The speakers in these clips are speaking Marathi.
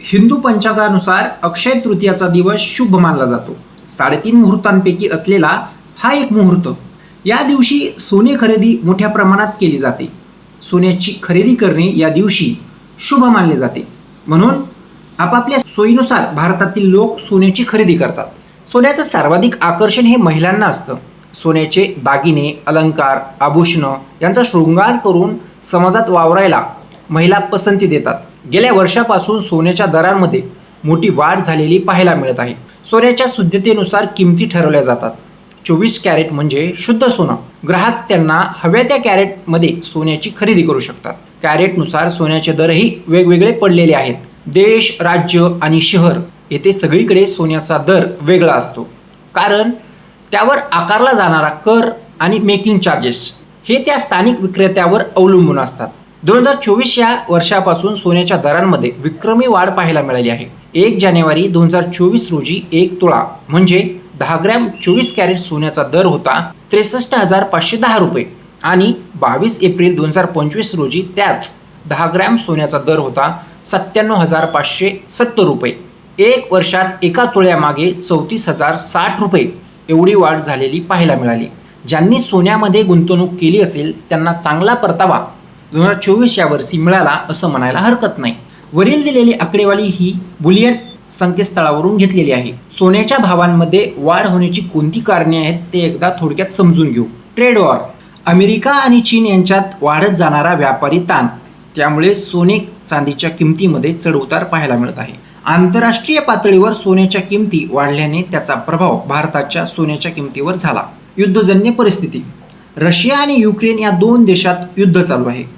हिंदू पंचांगानुसार अक्षय तृतीयाचा दिवस शुभ मानला जातो. साडेतीन मुहूर्तांपैकी असलेला हा एक मुहूर्त. या दिवशी सोने खरेदी मोठ्या प्रमाणात केली जाते. सोन्याची खरेदी करणे या दिवशी शुभ मानले जाते. म्हणून आपापल्या सोयीनुसार भारतातील लोक सोन्याची खरेदी करतात. सोन्याचं सर्वाधिक आकर्षण हे महिलांना असतं. सोन्याचे दागिने अलंकार आभूषणं यांचा शृंगार करून समाजात वावरायला महिला पसंती देतात. गेल्या वर्षापासून सोन्याच्या दरांमध्ये मोठी वाढ झालेली पाहायला मिळत आहे. सोन्याच्या शुद्धतेनुसार किमती ठरवल्या जातात. चोवीस कॅरेट म्हणजे शुद्ध सोनं. ग्राहक त्यांना हव्या त्या कॅरेटमध्ये सोन्याची खरेदी करू शकतात. कॅरेटनुसार सोन्याचे दरही वेगवेगळे पडलेले आहेत. देश राज्य आणि शहर येथे सगळीकडे सोन्याचा दर वेगळा असतो. कारण त्यावर आकारला जाणारा कर आणि मेकिंग चार्जेस हे त्या स्थानिक विक्रेत्यावर अवलंबून असतात. दोन हजार चोवीस या वर्षापासून सोन्याच्या दरांमध्ये विक्रमी वाढ पाहायला मिळाली आहे. एक जानेवारी दोन हजार चोवीस रोजी एक तोळा म्हणजे दहा ग्रॅम चोवीस कॅरेट सोन्याचा दर होता त्रेसष्ट हजार पाचशे दहा रुपये. आणि बावीस एप्रिल दोन हजार पंचवीस रोजी त्याच दहा ग्रॅम सोन्याचा दर होता सत्त्याण्णव हजार पाचशे सत्तर रुपये. एक वर्षात एका तोळ्यामागे चौतीस हजार साठ रुपये एवढी वाढ झालेली पाहायला मिळाली. ज्यांनी सोन्यामध्ये गुंतवणूक केली असेल त्यांना चांगला परतावा दोन हजार चोवीस या वर्षी मिळाला असं म्हणायला हरकत नाही. वरील दिलेली आकडेवारी ही बुलियन संकेतस्थळावरून घेतलेली आहे. सोन्याच्या भावांमध्ये वाढ होण्याची कोणती कारणे आहेत ते एकदा थोडक्यात समजून घेऊ. Trade war. अमेरिका आणि चीन यांच्यात वाढत जाणारा व्यापारी ताण. त्यामुळे सोने चांदीच्या किमतीमध्ये चढउतार पाहायला मिळत आहे. आंतरराष्ट्रीय पातळीवर सोन्याच्या किमती वाढल्याने त्याचा प्रभाव भारताच्या सोन्याच्या किमतीवर झाला. युद्धजन्य परिस्थिती. रशिया आणि युक्रेन या दोन देशात युद्ध चालू आहे.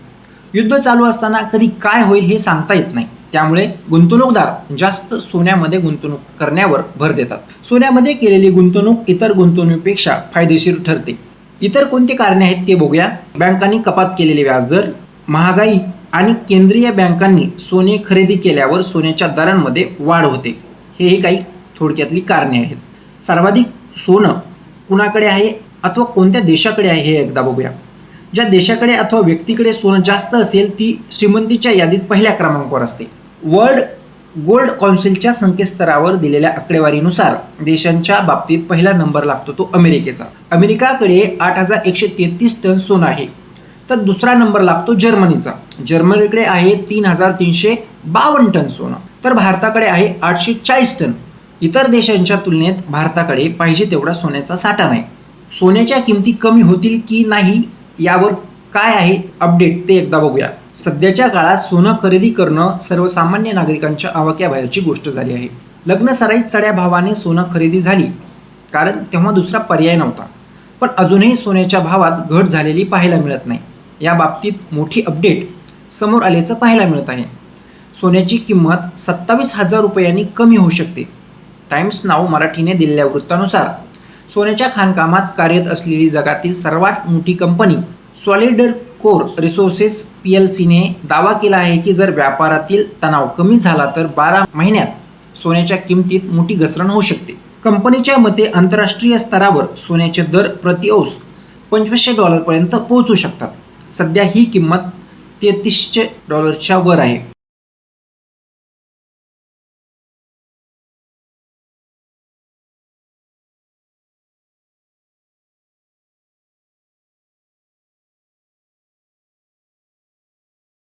युद्ध चालू असताना कधी काय होईल हे सांगता येत नाही. त्यामुळे गुंतवणूकदार जास्त सोन्यामध्ये गुंतवणूक करण्यावर भर देतात. सोन्यामध्ये केलेली गुंतवणूक इतर गुंतवणुकीपेक्षा फायदेशीर ठरते. इतर कोणती कारणे आहेत ते बघूया. बँकांनी कपात केलेले व्याजदर महागाई आणि केंद्रीय बँकांनी सोने खरेदी केल्यावर सोन्याच्या दरांमध्ये वाढ होते. हेही काही थोडक्यातली कारणे आहेत. सर्वाधिक सोनं कुणाकडे आहे? अथवा कोणत्या देशाकडे आहे हे एकदा बघूया. ज्या देशाकडे अथवा व्यक्तीकडे सोनं जास्त असेल ती श्रीमंतीच्या यादीत पहिल्या क्रमांकावर असते. वर्ल्ड गोल्ड कौन्सिलच्या संकेतस्तरावर दिलेल्या आकडेवारीनुसार देशांच्या बाबतीत पहिला नंबर लागतो तो अमेरिकेचा. अमेरिकाकडे आठ हजार एकशे तेहतीस टन सोनं आहे. तर दुसरा नंबर लागतो जर्मनीचा. जर्मनीकडे आहे तीन हजार तीनशे बावन्न टन सोनं. तर भारताकडे आहे आठशे चाळीस टन. इतर देशांच्या तुलनेत भारताकडे पाहिजे तेवढा सोन्याचा साठा नाही. सोन्याच्या किमती कमी होतील की नाही यावर काय आहे अपडेट ते एकदा बघूया. सध्याच्या काळात सोनं खरेदी करणं सर्वसामान्य नागरिकांच्या आवाक्याबाहेरची गोष्ट झाली आहे. लग्न सराईत चढ्या भावाने सोनं खरेदी झाली कारण तेव्हा दुसरा पर्याय नव्हता. पण अजूनही सोन्याच्या भावात घट झालेली पाहायला मिळत नाही. या बाबतीत मोठी अपडेट समोर आल्याचं पाहायला मिळत आहे. सोन्याची किंमत सत्तावीस हजार रुपयांनी कमी होऊ शकते. टाइम्स नाव मराठीने दिलेल्या वृत्तानुसार सोन्याच्या खाणकामात कार्यरत असलेली जगातील सर्वात मोठी company Solidcore Resources P L सीने दावा केला आहे की जर व्यापारातील तणाव कमी झाला तर बारा महिन्यात सोन्याच्या किमतीत मोठी घसरण होऊ शकते. कंपनीच्या मते आंतरराष्ट्रीय स्तरावर सोन्याचे दर प्रति औस पंचवीसशे डॉलरपर्यंत पोहोचू शकतात. सध्या ही किंमत तेहतीसशे डॉलरच्या वर आहे.